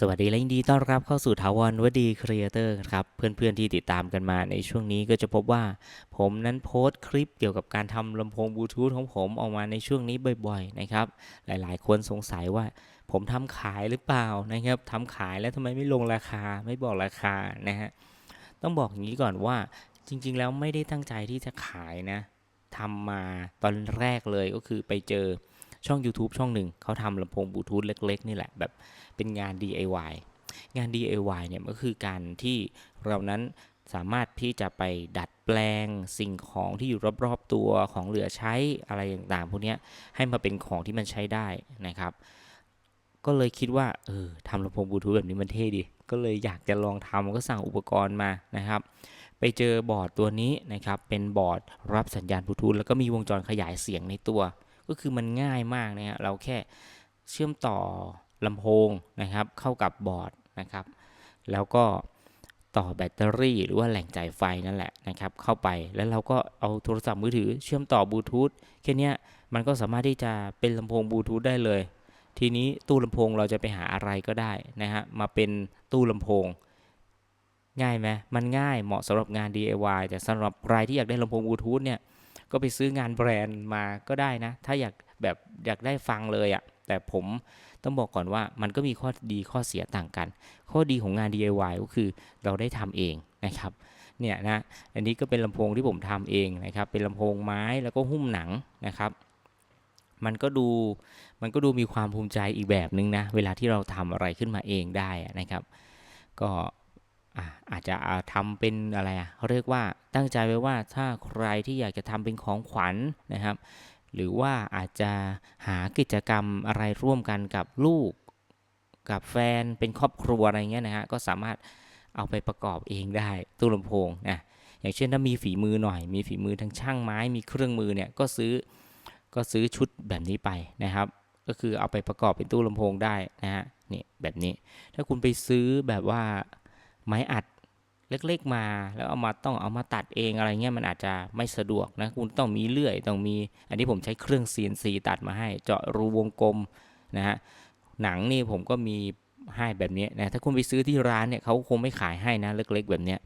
สวัสดีและยินดีต้อนรับเข้าสู่ทาวรวดีครีเอเตอร์ครับ เพื่อนๆที่ติดตามกันมาในช่วงนี้ก็จะพบว่า ผมนั้นโพสต์คลิปเกี่ยวกับการทำลำโพงบลูทูธของผมออกมาในช่วงนี้บ่อยๆนะครับ หลายๆ คนสงสัยว่าผมทำขายหรือเปล่านะครับทำขายแล้วทำไมไม่ลงราคาไม่บอกราคานะฮะต้องบอกอย่างนี้ก่อนว่าจริง ๆ แล้วไม่ได้ตั้งใจที่จะขายนะทำมาตอนแรกเลยก็คือไปเจอ ช่อง YouTube ช่องหนึ่งเขาทำลำโพงบลูทูธเล็ก ๆ นี่แหละแบบเป็นงาน DIY งาน DIY เนี่ยก็คือการที่เรานั้นสามารถที่จะไปดัดแปลงสิ่งของที่อยู่รอบๆตัวของเหลือใช้อะไรต่างๆพวกนี้ให้มาเป็นของที่มันใช้ได้นะครับ ก็เลยคิดว่าเออทำลำโพงบลูทูธแบบนี้มันเท่ดี ก็เลยอยากจะลองทำก็สั่งอุปกรณ์มานะครับ ไปเจอบอร์ดตัวนี้นะครับ เป็นบอร์ดรับสัญญาณบลูทูธแล้วก็มีวงจรขยายเสียงในตัว ก็คือมันง่ายมากนะฮะเราแค่เชื่อมต่อลำโพงนะครับ เข้ากับบอร์ดนะครับ แล้วก็ต่อแบตเตอรี่หรือว่าแหล่งจ่ายไฟนั่นแหละนะครับ เข้าไปแล้วเราก็เอาโทรศัพท์มือถือ เชื่อมต่อบลูทูธแค่นี้มันก็สามารถที่จะเป็นลำโพงบลูทูธได้เลย ทีนี้ตู้ลำโพงเราจะไปหาอะไรก็ได้นะฮะมาเป็นตู้ลำโพง ง่ายไหมมันง่ายเหมาะสำหรับงาน DIY แต่สำหรับใครที่อยากได้ลำโพงบลูทูธเนี่ย ก็ไปซื้องานแบรนด์มาก็ได้นะ ถ้าอยากแบบอยากได้ฟังเลยอะ่ะ แต่ผมต้องบอกก่อนว่ามันก็มีข้อดีข้อเสียต่างกัน ข้อดีของงาน DIY ก็คือเราได้ทำเองนะครับเนี่ยนะอันนี้ก็เป็นลำโพงที่ผมทำเองนะครับ เป็นลำโพงไม้แล้วก็หุ้มหนังนะครับ มันก็ดูมันก็ดูมีความภูมิใจอีกแบบนึงนะ เวลาที่เราทำอะไรขึ้นมาเองได้นะครับ ก็ อาจจะทำเป็นอะไรอะเขาเรียกว่าตั้งใจไว้ว่าถ้าใครที่อยากจะทำเป็นของขวัญนนะครับ หรือว่าอาจจะหากิจกรรมอะไรร่วมกันกับลูก กับแฟนเป็นครอบครัวอะไรเงี้ยนะฮะก็สามารถเอาไปประกอบเองได้ตู้ลำโพงนะอย่างเช่นถ้ามีฝีมือหน่อย มีฝีมือทั้งช่างไม้มีเครื่องมือเนี่ยก็ซื้อก็ซื้อชุดแบบนี้ไปนะครับ ก็คือเอาไปประกอบเป็นตู้ลำโพงได้นะฮะนี่แบบนี้ถ้าคุณไปซื้อแบบว่า ไม้อัดเล็กๆมา แล้วเอามาต้องเอามาตัดเองอะไรเงี้ยมันอาจจะไม่สะดวกนะคุณต้องมีเลื่อยต้องมี อันนี้ผมใช้เครื่อง CNC ตัดมาให้ เจาะรูวงกลมนะฮะหนังนี่ผมก็มีให้แบบนี้นะถ้าคุณไปซื้อที่ร้านเนี่ยเขาคงไม่ขายให้นะเล็ก ๆ แบบเนี้ย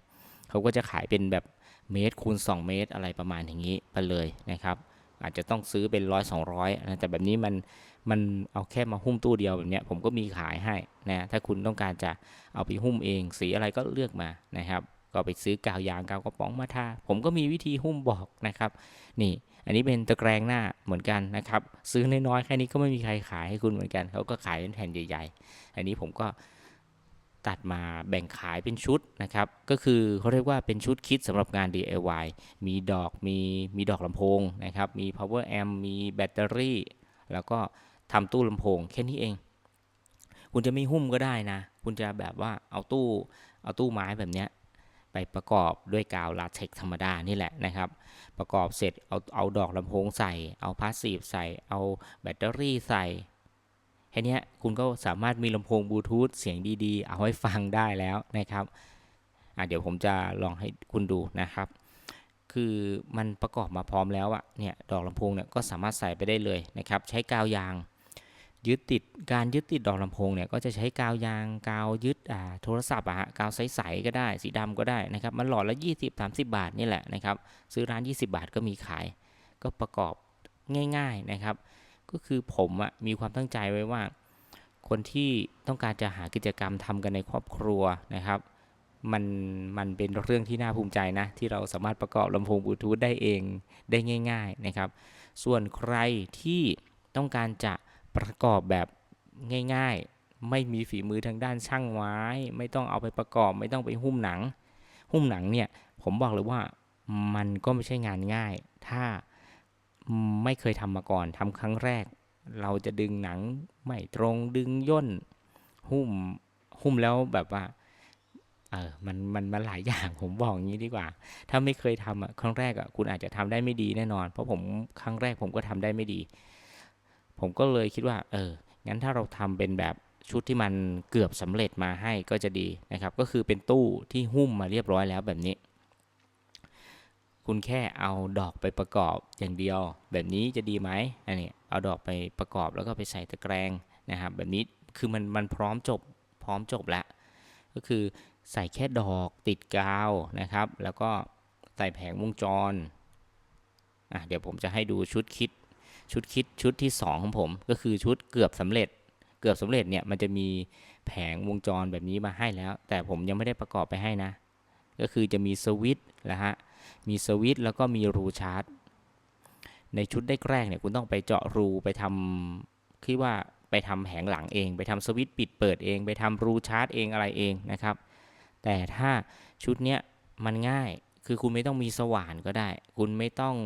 เขาก็จะขายเป็นแบบเมตรคูณ 2 เมตรอะไรประมาณอย่างนี้ไปเลยนะครับ อาจจะต้องซื้อเป็นร้อยสองร้อยนะแต่แบบนี้มันมันเอาแค่มาหุ้มตู้เดียวแบบนี้ผมก็มีขายให้นะถ้าคุณต้องการจะเอาไปหุ้มเอง สีอะไรก็เลือกมานะครับ ก็ไปซื้อกาวยางกาวกระป๋องมาทาผมก็มีวิธีหุ้มบอกนะครับ นี่ อันนี้เป็นตะแกรงหน้าเหมือนกันนะครับ ซื้อน้อยๆแค่นี้ก็ไม่มีใครขายให้คุณเหมือนกันเขาก็ขายเป็นแผ่นใหญ่ ๆ อันนี้ผมก็ ตัดมาแบ่งขายเป็นชุดนะครับ ก็คือเขาเรียกว่าเป็นชุดคิดสำหรับงาน DIY มีดอกมีมีดอกลำโพงนะครับ มี power amp มีแบตเตอรี่ แล้วก็ทำตู้ลำโพงแค่นี้เอง คุณจะไม่หุ้มก็ได้นะ คุณจะแบบว่าเอาตู้เอาตู้ไม้แบบนี้ไปประกอบด้วยกาวลาเท็กธรรมดานี่แหละนะครับ ประกอบเสร็จเอาเอาดอกลำโพงใส่ เอาพาสซีฟใส่ เอาแบตเตอรี่ใส่ แค่นี้คุณก็สามารถมีลำโพงบลูทูธเสียงดีๆ เอาไว้ฟังได้แล้วนะครับเดี๋ยวผมจะลองให้คุณดูนะครับ คือมันประกอบมาพร้อมแล้วอะเนี่ยดอกลำโพงเนี่ยก็สามารถใส่ไปได้เลยนะครับ ใช้กาวยางยึดติดการยึดติดดอกลำโพงเนี่ยก็จะใช้กาวยางกาวยึดอ่าโทรศัพท์อะฮะกาวใสๆก็ได้ สีดำก็ได้นะครับ มันหลอดละ 20 30 บาทนี่แหละนะครับ ซื้อร้าน 20 บาทก็มีขาย ก็ประกอบง่าย ๆนะครับ ก็คือผมอะมีความตั้งใจไว้ว่า คนที่ต้องการจะหากิจกรรมทำกันในครอบครัวนะครับ มันมันเป็นเรื่องที่น่าภูมิใจนะ ที่เราสามารถประกอบลำโพงบลูทูธได้เองได้ง่าย ๆนะครับ ส่วนใครที่ต้องการจะประกอบแบบง่าย ๆ ไม่มีฝีมือทางด้านช่างไม้ ไม่ต้องเอาไปประกอบ ไม่ต้องไปหุ้มหนัง หุ้มหนังเนี่ยผมบอกเลยว่ามันก็ไม่ใช่งานง่าย ถ้า ไม่เคยทำมาก่อนทำครั้งแรก เราจะดึงหนังไม่ตรงดึงย่น หุ้มหุ้มแล้วแบบว่าเออมันมันมันหลายอย่างผมบอกอย่างนี้ดีกว่า ถ้าไม่เคยทำอะครั้งแรกอะคุณอาจจะทำได้ไม่ดีแน่นอน เพราะผมครั้งแรกผมก็ทำได้ไม่ดี ผมก็เลยคิดว่า เอองั้นถ้าเราทำเป็นแบบชุดที่มันเกือบสำเร็จมาให้ก็จะดีนะครับ ก็คือเป็นตู้ที่หุ้มมาเรียบร้อยแล้วแบบนี้ คุณแค่เอาดอกไปประกอบอย่างเดียว แบบนี้จะดีไหมอันนี้เอาดอกไปประกอบแล้วก็ไปใส่ตะแกรงนะครับแบบนี้คือมันมันพร้อมจบพร้อมจบแล้ว ก็คือใส่แค่ดอกติดกาวนะครับ แล้วก็ใส่แผงวงจรอะเดี๋ยวผมจะให้ดูชุดคิด ชุดคิดชุดที่ 2 ของผม ก็คือชุดเกือบสำเร็จ เกือบสำเร็จเนี่ยมันจะมีแผงวงจรแบบนี้มาให้แล้ว แต่ผมยังไม่ได้ประกอบไปให้นะ ก็คือจะมีสวิตช์นะฮะ มีสวิตช์แล้วก็มีรูชาร์จ ในชุดแรกๆเนี่ยคุณต้องไปเจาะรูไปทำคิดว่าไปทำแผงหลังเอง ไปทำสวิตช์ปิดเปิดเอง ไปทำรูชาร์จเองอะไรเองนะครับ แต่ถ้าชุดเนี้ยมันง่ายคือคุณไม่ต้องมีสว่านก็ได้ คุณไม่ต้อง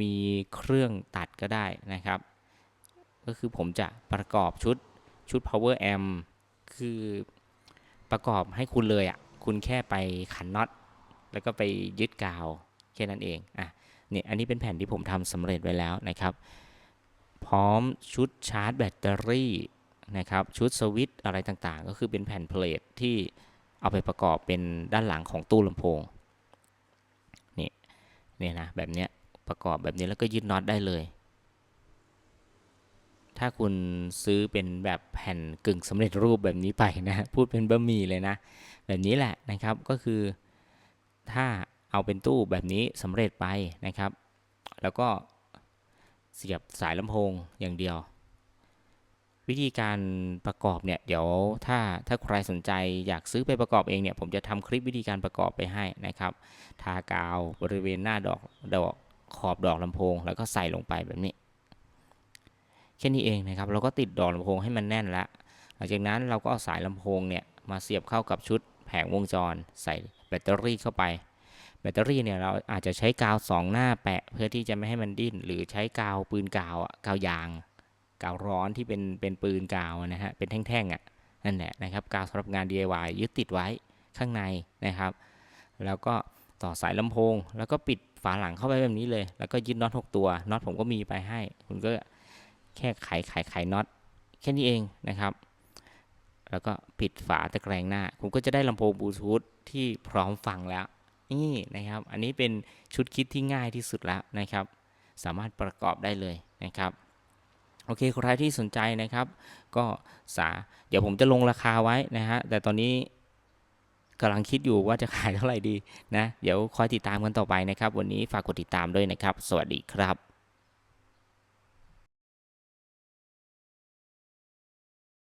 มีเครื่องตัดก็ได้นะครับ ก็คือผมจะประกอบชุดชุด power amp คือประกอบให้คุณเลยอะ่ะ คุณแค่ไปขันน็อต แล้วก็ไปยึดกาวแค่นั้นเองอะเนี่ยอันนี้เป็นแผ่นที่ผมทำสำเร็จไว้แล้วนะครับ พร้อมชุดชาร์จแบตเตอรี่นะครับชุดสวิตช์อะไรต่างๆ ก็คือเป็นแผ่นเพลทที่เอาไปประกอบเป็นด้านหลังของตู้ลำโพงนี่เนี่ยนะแบบเนี้ยประกอบแบบนี้แล้วก็ยึดน็อตได้เลย ถ้าคุณซื้อเป็นแบบแผ่นกึ่งสำเร็จรูปแบบนี้ไปนะพูดเป็นบะหมี่เลยนะ แบบนี้แหละนะครับก็คือ ถ้าเอาเป็นตู้แบบนี้สำเร็จไปนะครับ แล้วก็เสียบสายลำโพงอย่างเดียว วิธีการประกอบเนี่ยเดี๋ยวถ้าถ้าใครสนใจอยากซื้อไปประกอบเองเนี่ยผมจะทำคลิปวิธีการประกอบไปให้นะครับทากาวบริเวณหน้าดอกดอกขอบดอกลำโพง แล้วก็ใส่ลงไปแบบนี้แค่นี้เองนะครับ เราก็ติดดอกลำโพงให้มันแน่นล้วหลังจากนั้นเราก็เอาสายลำโพงเนี่ยมาเสียบเข้ากับชุดแผงวงจรใส่ แบตเตอรี่เข้าไป แบตเตอรี่เนี่ยเราอาจจะใช้กาวสองหน้าแปะเพื่อที่จะไม่ให้มันดิ้น หรือใช้กาวปืนกาวอะกาวยาง กาวร้อนที่เป็นเป็นปืนกาวนะฮะเป็นแท่งๆอะนั่นแหละนะครับกาวสำหรับงาน DIY ยึดติดไว้ข้างในนะครับ แล้วก็ต่อสายลำโพง แล้วก็ปิดฝาหลังเข้าไปแบบนี้เลย แล้วก็ยึดน็อต6ตัวน็อตผมก็มีไปให้ คุณก็แค่ไขไขไขน็อตแค่นี้เองนะครับ แล้วก็ปิดฝาตะแกรงหน้า คุณก็จะได้ลำโพงบลูทูธที่พร้อมฟังแล้ว นี่นะครับ อันนี้เป็นชุดคิดที่ง่ายที่สุดแล้วนะครับ สามารถประกอบได้เลยนะครับ โอเค ใครที่สนใจนะครับ ก็สา เดี๋ยวผมจะลงราคาไว้นะฮะ แต่ตอนนี้กำลังคิดอยู่ว่าจะขายเท่าไหร่ดีนะ เดี๋ยวคอยติดตามกันต่อไปนะครับ วันนี้ฝากกดติดตามด้วยนะครับ สวัสดีครับ